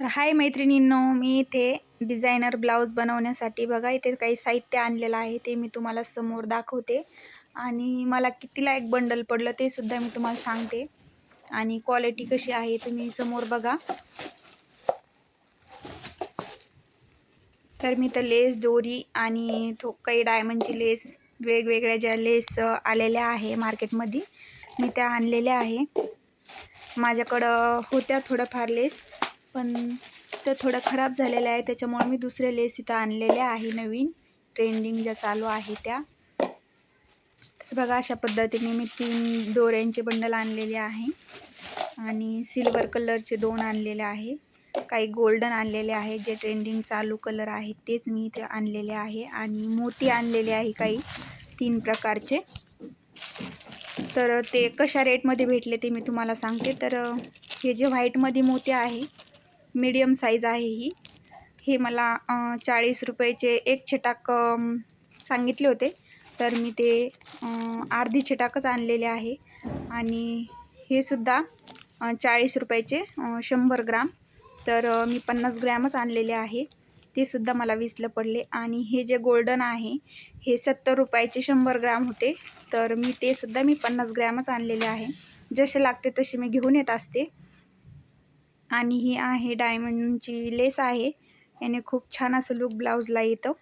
तर हाय मैत्रिणींनो मी इथे डिझायनर ब्लाऊज बनवण्यासाठी बघा इथे काही साहित्य आणलेलं आहे ते मी तुम्हाला समोर दाखवते. आणि मला कितीला एक बंडल पडलं ते सुद्धा मी तुम्हाला सांगते. आणि क्वालिटी कशी आहे तुम्ही समोर बघा. तर मी तर लेस दोरी आणि थो काही डायमंडची लेस वेगवेगळ्या ज्या लेस आलेल्या आहे मार्केटमध्ये मी त्या आणलेल्या आहे. माझ्याकडं होत्या थोडंफार लेस पण त्या थोड्या खराब झालेल्या आहे. त्याच्यामुळे मी दुसरे लेस इथं आणलेल्या आहे नवीन. ट्रेंडिंग ज्या चालू आहे त्या. तर बघा अशा पद्धतीने मी तीन दोऱ्यांचे बंडल आणलेले आहे. आणि सिल्वर कलरचे दोन आणलेले आहे. काही गोल्डन आणलेले आहे. जे ट्रेंडिंग चालू कलर आहेत तेच मी इथे आणलेले आहे. आणि मोती आणलेले आहे काही तीन प्रकारचे. तर ते कशा रेटमध्ये भेटले ते मी तुम्हाला सांगते. तर हे जे व्हाईटमध्ये मोती आहे मीडियम साईज आहे ही. हे मला चाळीस रुपयाचे एक छटाक सांगितले होते. तर मी ते अर्धी छटाकच आणलेले आहे. आणि हे सुद्धा चाळीस रुपयाचे शंभर ग्राम. तर मी पन्नास ग्रॅमच आणलेले आहे. ते सुद्धा मला वीसला पडले. आणि हे जे गोल्डन आहे हे सत्तर रुपयाचे शंभर ग्राम होते. तर मी ते सुद्धा मी पन्नास ग्रॅमच आणलेले आहे. जसे लागते तसे मी घेऊन येत असते. आणि ही आहे डायमंडची लेस आहे. याने खूप छान असं लुक ब्लाऊजला येतं.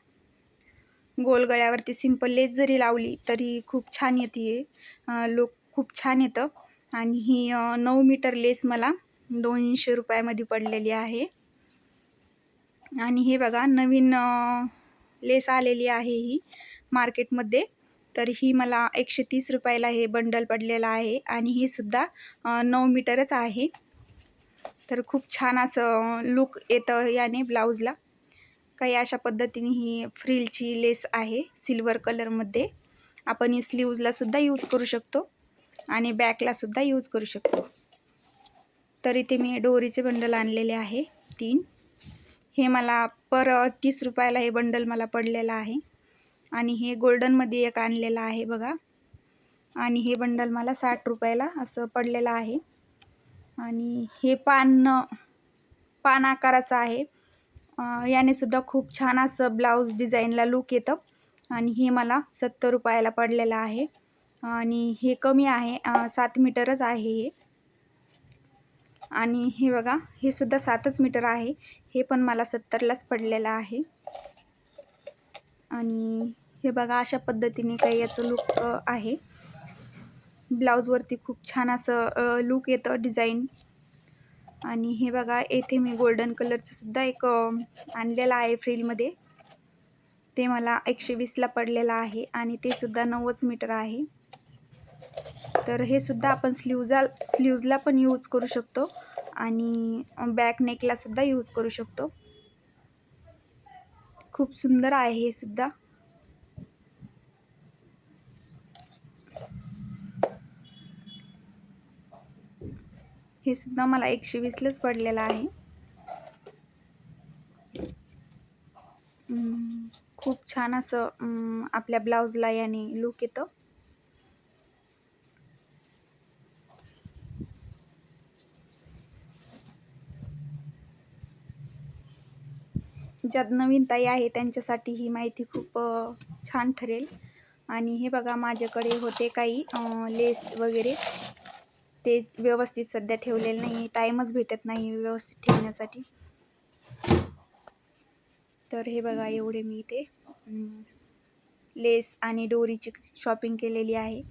गोल गळ्यावरती सिंपल लेस जरी लावली तरी खूप छान येते लुक खूप छान येतं. आणि ही नऊ मीटर लेस मला दोनशे रुपयामध्ये पडलेली आहे. आणि हे बघा नवीन लेस आलेली आहे ही मार्केटमध्ये. तर ही मला एकशे तीस रुपयाला हे बंडल पडलेलं आहे. आणि ही सुद्धा नऊ मीटरच आहे. तर खूप छान असं लुक येतं याने ब्लाऊजला काही अशा पद्धतीने ही फ्रिलची लेस आहे सिल्वर कलरमध्ये आपण ही स्लीव्जलासुद्धा यूज करू शकतो आणि बॅकलासुद्धा यूज करू शकतो. तर इथे मी डोरीचे बंडल आणलेले आहे तीन. हे मला पर तीस रुपयाला हे बंडल मला पडलेलं आहे. आणि हे गोल्डनमध्ये एक आणलेलं आहे बघा. आणि हे बंडल मला साठ रुपयाला असं पडलेलं आहे. आणि हे पान पान आकाराचं आहे. याने सुद्धा खूप छान असं ब्लाऊज डिझाईनला लुक येतं. आणि हे मला सत्तर रुपयाला पडलेलं आहे. आणि हे कमी आहे. सात मीटरच आहे हे. आणि हे बघा हे सुद्धा सातच मीटर आहे. हे पण मला सत्तरलाच पडलेलं आहे. आणि हे बघा अशा पद्धतीने काही याचं लुक आहे. ब्लाऊजवरती खूप छान असं लुक येतं डिझाईन आणि हे बघा येथे मी गोल्डन कलरचं सुद्धा एक आणलेलं आहे फ्रीलमध्ये ते मला एकशे वीसला पडलेलं आहे आणि ते सुद्धा नव्वद मीटर आहे. तर हे सुद्धा आपण स्लीवजा स्लीव्जला पण यूज करू शकतो. आणि बॅक नेकला सुद्धा यूज करू शकतो. खूप सुंदर आहे हे सुद्धा. हे सुद्धा मला एकशे वीसलाच पडलेलं आहे. खूप छान असं आपल्या ब्लाऊजला याने लुक येतं. ज्यात नवीन ताई आहे त्यांच्यासाठी ही माहिती खूप छान ठरेल. आणि हे बघा माझ्याकडे होते काही लेस वगैरे. ते व्यवस्थित सध्या ठेवलेलं नाही टाईमच भेटत नाही व्यवस्थित ठेवण्यासाठी. तर हे बघा एवढे मी इथे लेस आणि डोरीची शॉपिंग केलेली आहे.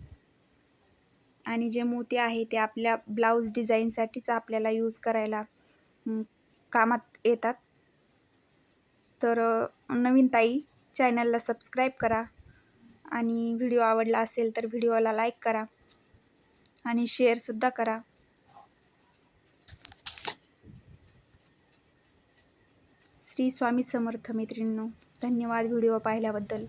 आणि जे मोती आहे ते आपल्या ब्लाऊज डिझाईनसाठीच आपल्याला यूज करायला कामात येतात. तर नवीन ताई चॅनलला सबस्क्राईब करा. आणि व्हिडिओ आवडला असेल तर व्हिडिओला लाईक करा. आणि शेअरसुद्धा करा. श्री स्वामी समर्थ मैत्रिणींनो धन्यवाद व्हिडिओ पाहिल्याबद्दल.